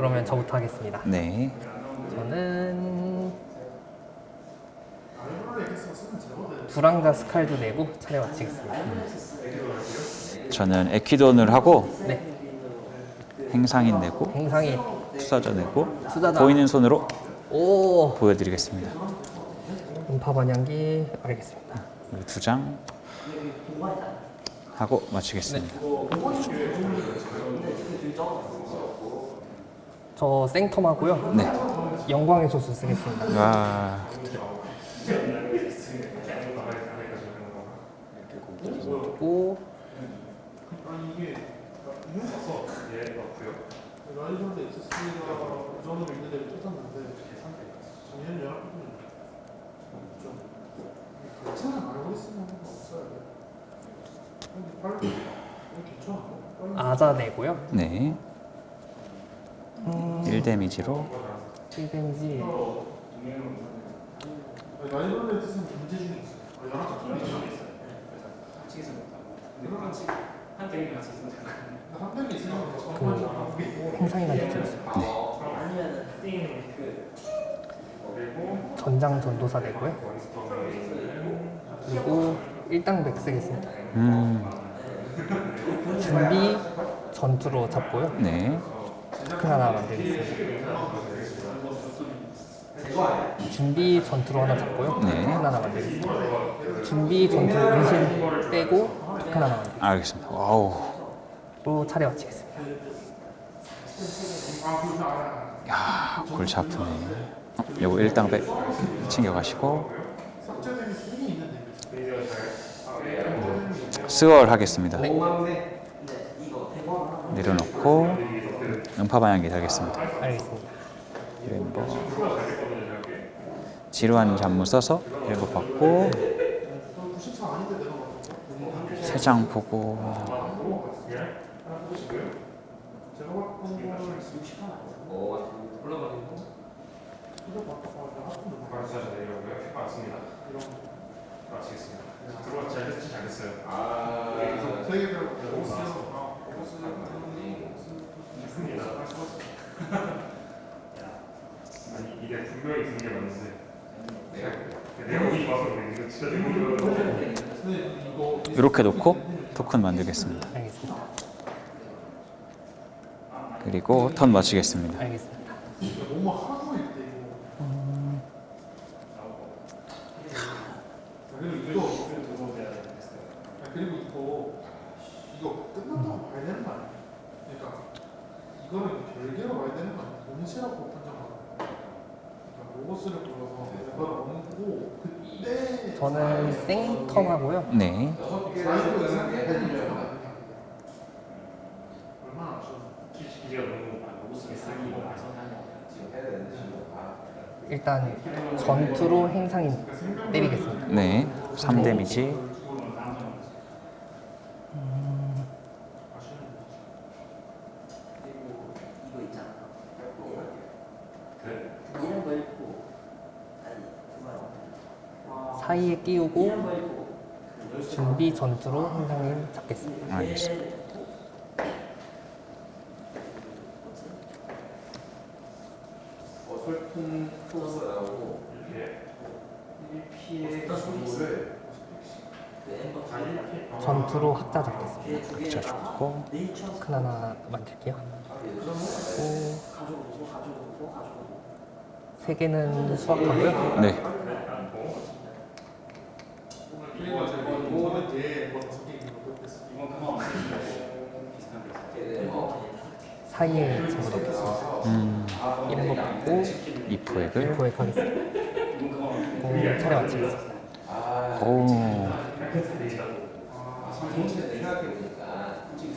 그러면 저부터 하겠습니다. 네. 저는 불황자 스칼도 내고 차례 마치겠습니다. 저는 에퀴돈을 하고 네, 행상인 내고 행상이 투사자 내고 투자자. 보이는 손으로 오 보여드리겠습니다. 음파 반향기 알겠습니다. 두장 하고 마치겠습니다. 저 생텀하고요. 네. 영광의 소스 쓰겠습니다. 와. 그리고 라이브한테 SSD가 우선으로 있는 데를 찾았는데 작년 연합부는 좀 괜찮아 알고 있으면 없어야 돼. 근데 빨리 어, 괜찮아. 빨리 아자 내고요. 네. 음, 1 데미지로 1 데미지 아니, 라이브한테 있으면 문제 중에 있어. 아, 연합 같은 게 있어. 한 대이 있으면 그 행상이한테 드렸어요. 전장 전도사 내고요. 그리고 일당 백 쓰겠습니다. 음. 준비 전투로 잡고요. 네. 큰 하나 만들겠습니다. 준비 전투로 하나 잡고요. 네. 큰 하나 만들겠습니다. 준비 전투 은신 빼고 큰 하나 만들고 알겠습니다. 와우. 차례 마치겠습니다. 야, 골치 아프네. 어, 요거 일당백 챙겨가시고 스월 하겠습니다. 내려놓고 음파 방향기 달겠습니다. 알겠습니다. 지루한 잡무 써서 일부 받고 세 장 보고. 아 니 이게 분명히 드는 게 맞는데 내용이 봐서 이거 진짜 내용이 이렇게 놓고 토큰 만들겠습니다. 알겠습니다. 그리고 턴 마치겠습니다. 알겠습니다. 너무 하고 있대 이거. 아, 그리고 이거 아, 그리고 이거 이거 끝난다고 봐야 되는 거 아니야? 그러니까 이거는 별개로 봐야 되는 거 아니야? 동시라고 판정하고. 그러니까 로고스를 불러서 이걸 얹고 그때 저는 생텀하고요. 네. 사이드 이상 얼마나 아쉬워? 기지가 너무 로스의 사기 일단 전투로 행상인 때리겠습니다. 네. 3 데미지. 이거 있잖아. 이런 거 읽고 아니 그말 사이에 끼우고 이런 거 읽고 전투로 행상인 잡겠습니다. 알겠습니다. 어설픈 포스가 나오고 1피의 정보를 그 엠버 다 전투로 학자 잡겠습니다. 자 죽고 네이처 큰 하나 만들게요. 가져오고 가져오고 가져오고 세 개는 수확하고요. 네. 그리고 이제 뭐 이거는 얘뭐 다섯 개 있는 거 됐어. 사이에 전부 넣겠습니다. 음. 이런 거 받고 이 포획을 고액하겠습니다. 오, 차례 마치겠습니다. 오.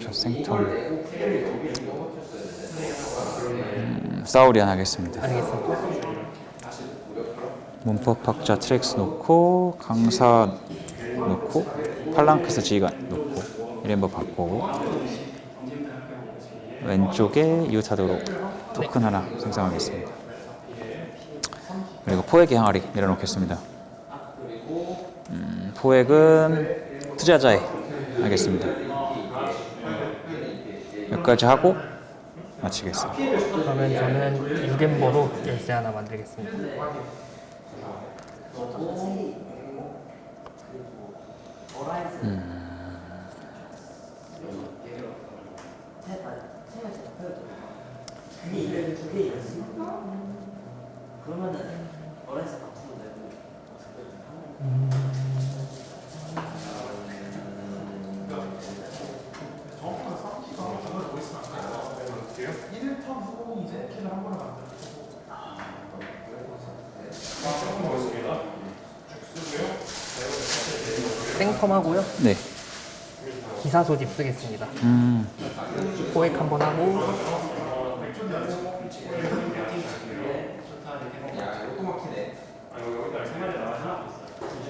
저 생턴. 음, 사우리안 하겠습니다. 알겠습니다. 문법 학자 트랙스 놓고 강사 놓고 팔랑크스 지휘관 놓고 이렘버 바꾸고 왼쪽에 유타도로 토큰 하나 생성하겠습니다. 그리고 포획의 항아리 내려놓겠습니다. 음, 포획은 투자자에 하겠습니다. 여기까지 하고 마치겠습니다. 그러면 저는 6엠버로 열쇠 하나 만들겠습니다. 두개 이랬어 그러면은 어라이즈 박수도 내고 정확한 상기가 저걸 보고 있으면 안 돼요. 어떻게요? 1턴 후공 이제 키를 한 번에 만들고 아, 조금 먹었습니다. 죽 쓰고요. 생텀 하고요. 네. 기사 소집 쓰겠습니다. 음, 포획 한번 하고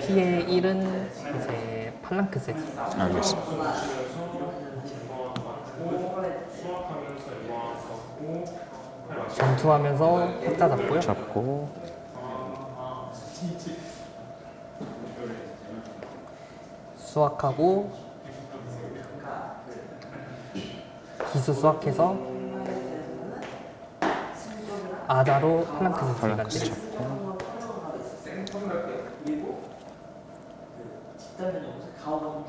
피의 1은 이제 팔랑크스 알겠습니다. 수확하면서 이거 갖고 팔 맞추고 전투하면서 확자 잡고요. 잡고 수확하고 기수 수확해서 아자로 팔랑크스 때리겠습니다. 잡고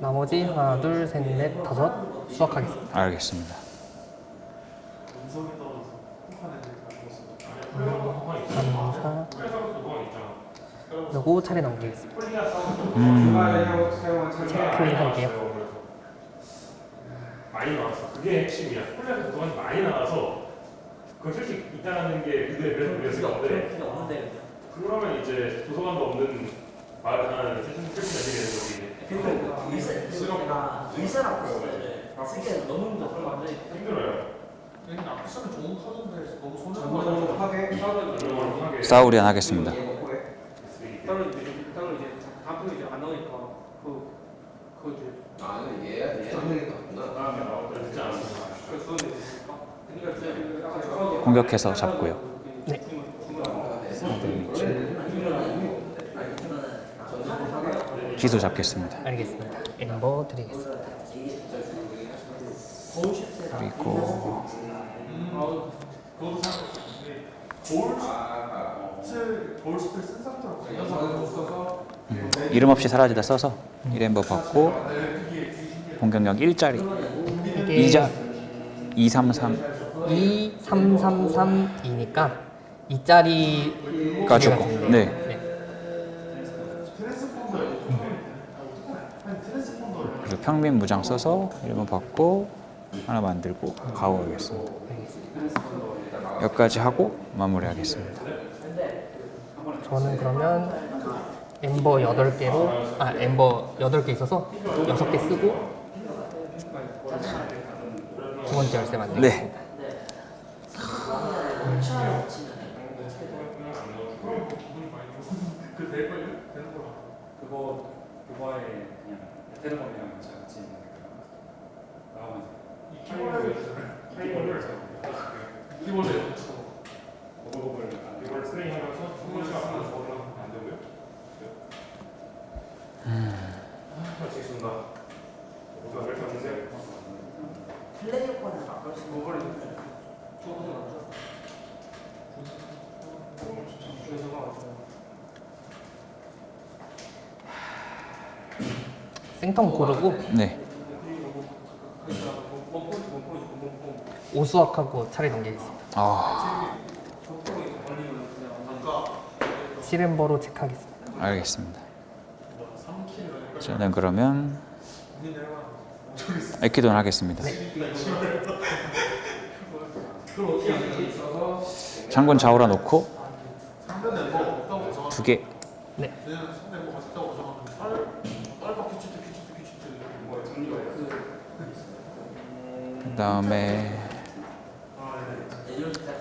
나머지 하나 둘셋넷 다섯 수확하겠습니다. 알겠습니다. 음성이 요거 차례 넘기겠습니다. 음, 체크할게요. 많이 나왔어. 그게 핵심이야. 폴리아에서 도안이 많이 나와서 그건 솔직히 있다는 게 그게 그래서 그랬을 건데 그게 없는데 그죠 그러면 이제 도서관도 없는 말 하나는 슬픈 슬픈 얘기는 그리고 그 의사 의사가 의사라고 써요 쓰기에 너무 힘들어 완전히 저기 힘들어요. 얘는 앞서는 좋은 카드인데 너무 하게 싸우리 안 하겠습니다. 따로 이제 따로 이제 단풍이 이제 안 나오니까 그 그그 아 근데 얘 얘. 전문이 없구나. 다음에 나올 때 듣지 않았습니다. 그 수원 그러니까 이제 약간 공격해서 잡고요. 네. 기수 잡겠습니다. 알겠습니다. 엠버 드리겠습니다. 그리고 음, 이름 없이 사라지다 써서 1엠버 받고 공격력 1짜리 이게 2자 233 2, 3, 3, 3이니까 2짜리 가지고 네 네. 그리고 평민 무장 써서 1번 받고 하나 만들고 가오하겠습니다. 여기까지 하고 마무리하겠습니다. 저는 그러면 엠버 8개로 아 엠버 8개 있어서 6개 쓰고 두 번째 열쇠 만들겠습니다. 네 그 될걸요? 되는 거라. 그거 그거에 그냥 에테르몬이랑 같이 있는 거 나오면서 이 타이머를 키보드에 붙여. 오버곡을 이걸 트레이하면서 한 번씩 하면 저거랑 안 되고요. 아, 지순다. 오늘 왜 이렇게 안 되세요? 플레이어권을 있는 그거 생텀 고르고 네. 오수학하고 차례 넘기겠습니다. 아 7엠버로 체크하겠습니다. 알겠습니다. 저는 그러면 에키돈 하겠습니다. 장군 자오라 놓고 두 개. 네. 얘는 상대 뭐 같다고 저는 딸 딸바 퀴치트 퀴치트 퀴치트 뭐 그다음에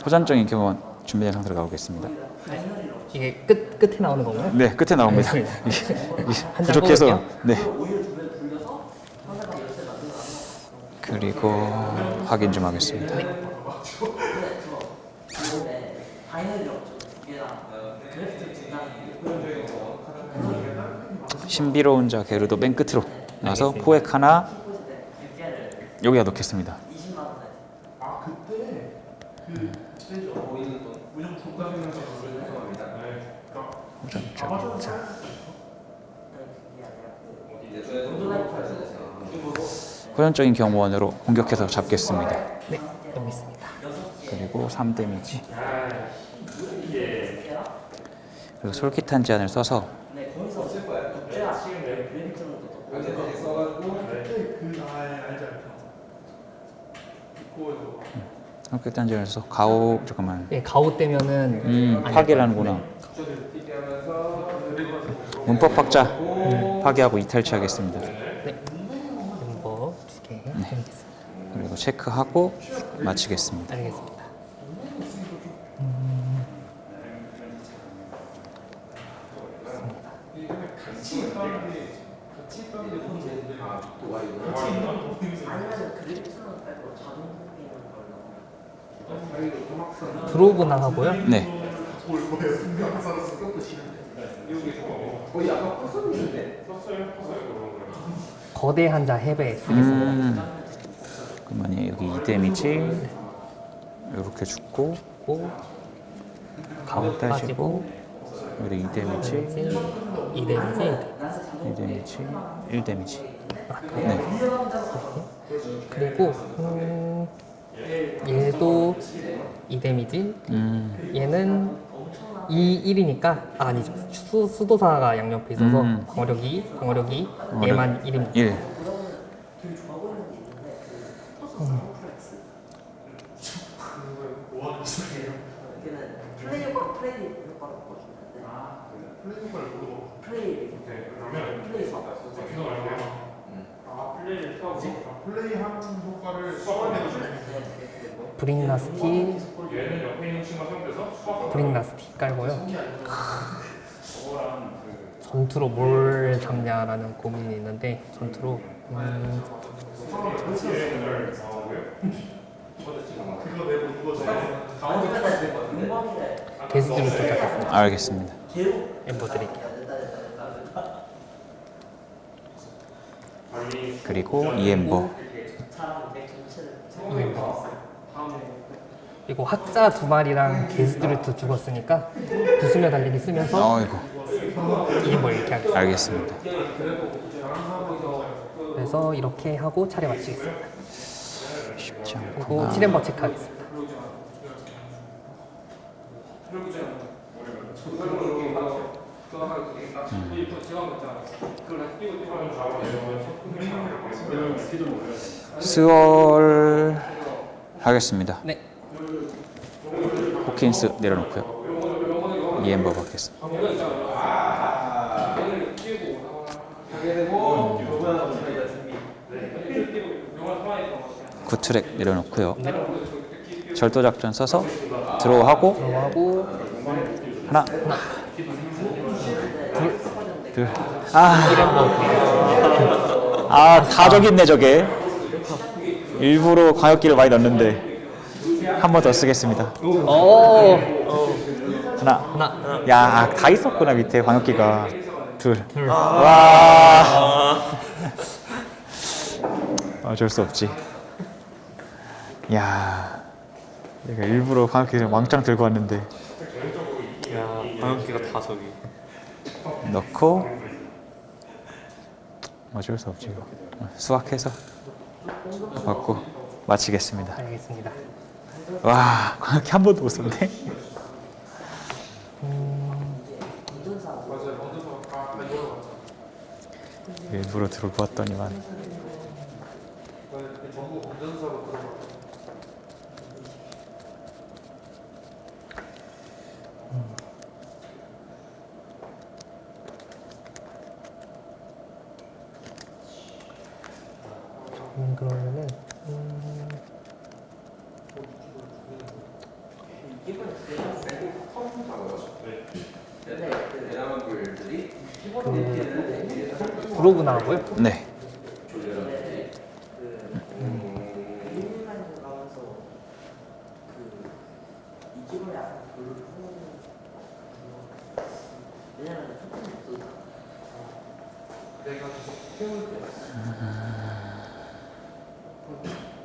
호전적인 경험 준비된 상태로 가보겠습니다. 이게 끝 끝에 나오는 건가요? 네 끝에 나옵니다. 한장 부족해서 뽑을게요. 네. 그리고 확인 좀 하겠습니다. 중간에 신비로운 자 게르도 맨 끝으로 나서 포획 하나 여기다 넣겠습니다. 20만 원에 자, 자. 호전적인 경무원으로 공격해서 잡겠습니다. 네, 여기 있습니다. 그리고 3 데미지. 그리고 솔깃한 제한을 써서 네, 않죠? 있고 솔깃한 써서 가오 잠깐만. 예, 가오 때면은 음, 안 파괴라는구나. 문법 학자 파괴하고 이탈취하겠습니다. 멤버 두개 드리겠습니다. 그리고 체크하고 마치겠습니다. 알겠습니다. 토막선. 드로그나 하고요. 네. 거의 아까 컸었는데. 썼어요, 썼어요 그런 거요. 거대 한자 해배 쓰겠습니다. 음. 그러면 여기 2 데미지 이렇게 죽고 고 가오 따지고 빠지고 여기 2 데미지 데미지 2 데미지 2 데미지 1 데미지. 네. 그리고 음, 얘도 2 데미지 음. 얘는 2 1이니까 아, 아니죠 수, 수도사가 양옆에 있어서 음. 방어력이 방어력이 방어력. 얘만 1입니다 1. 되게 좋아 보이는 게 있는데 그 토스 사운플렉스 뭐 하는 짓이에요? 걔는 플레이 효과 플레이 효과를 바꿔주는데 플레이 효과를 모르고. 플레이 네, 그러면 플레이 효과 기도 말고요. 아, 플레이를 켜고. 아, 플레이 하는 효과를 수학하게 해주네. 브링나스티 얘는 옆에 있는 친구가 사용돼서 수학 브링나스티 깔고요. 저거랑 그 전투로 뭘 잡냐라는 고민이 있는데 전투로 음, 얘를 나오고요. 그거 내고 이거 저 아니면은 공범이래 게스트를 도착했습니다. 알겠습니다. 개우 엠버 드릴게요. 그리고 이 엠버 사람 내 전체를 이 엠버 그리고 학자 두 마리랑 게스트루트 죽었으니까 부수며 달리기 쓰면서 어이구 이 엠버 이렇게 하겠습니다 알겠습니다. 그래서 이렇게 하고 차례 마치겠습니다 쉽지 그리고 않구나. 7엠버 체크하겠습니다 스월 하겠습니다. 네 호킨스 내려놓고요. 이 엠버 받겠습니다. 하게 되고 요거는 저희가 준비. 구트랙 내려놓고요. 절도 작전 써서 들어가고 하나, 둘, 아, 1엠버 아, 다 저기 있네 저게. 일부러 광역기를 많이 넣었는데 한 번 더 쓰겠습니다. 오 하나, 하나 야, 다 있었구나 밑에 광역기가 둘. 와, 어쩔 수 없지. 야, 내가 일부러 광역기를 왕창 들고 왔는데 야 방역기가 다 저기 넣고 어쩔 수 없지. 이거. 수확해서 받고 마치겠습니다. 알겠습니다 와, 광역기 한 번도 못 썼네. 일부러 들고 왔더니만 전부 건전사로 들어가. 음, 그러면은 음, 대나무들이 그 브로그 나오고요 네. 일라인 가면서 그이 기분이 약간 별로 왜냐면 토큰이 없어 내가 태울 때.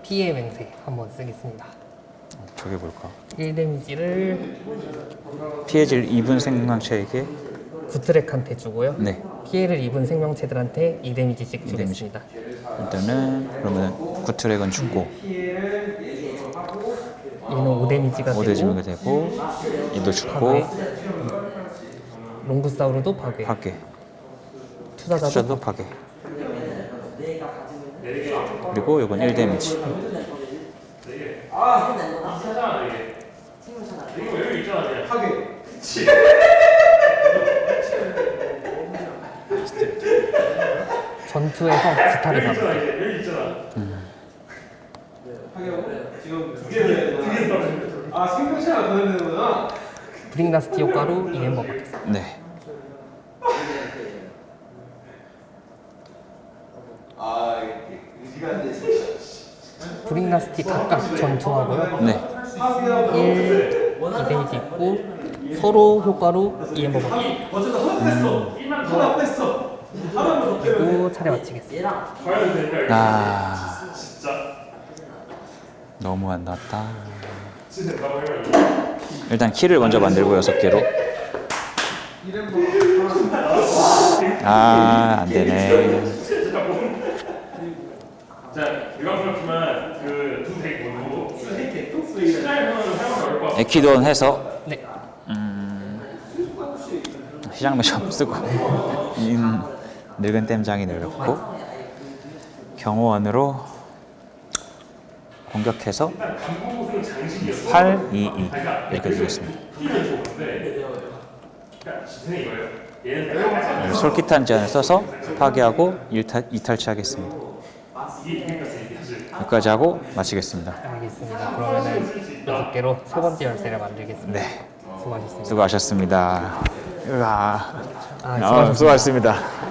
피해 맹세 한번 쓰겠습니다 저게 뭘까? 1 데미지를 피해질 2분 생명체에게 구트렉한테 주고요. 네. 피해를 입은 생명체들한테 2 데미지씩 이 데미지. 주겠습니다. 일단은 그러면 구트랙은 죽고 얘는 5 데미지가 5 되고 데미지가 되고 얘도 죽고 파괴. 롱구사우르도 파괴. 파괴. 투사자도 투자도 파괴. 그리고 이건 1 데미지. 하잖아 이게. 이거 여기 있잖아 그냥. 하게. 전투에서 지타를 잡을게요. 이제 여기 있잖아. 지금 두 개를 해야 되나? 아 생명체가 더 해야 되는구나. 브링라스티 효과로 이엠버 받겠습니다. 네. 아 의지가 안. 브링라스티 각각 전투하고요. 네. 1, 2 데미지 있고 서로 효과로 이엠버 받겠습니다. 어쩌다 혼냈어. 일만 하나 뺐어. 그리고 차례 마치겠습니다. 아 너무 안 해요. 일단 키를 먼저 만들고 여섯 개로. 아, 안 되네. 같아. 에퀴돈 해서 네. 시장 매점 쓰고 인 늙은 땜장이 내렸고 경호원으로 공격해서 8, 2, 2 이렇게. 얘는 그리고 솔깃한 제한을 써서 파괴하고 일탈, 사실 여기까지 하고 마치겠습니다. 알겠습니다. 그러면은 여섯 개로 세 번째 열쇠를 만들겠습니다. 네, 수고하셨습니다. 수고하셨습니다. 으아, 아, 아, 수고하셨습니다.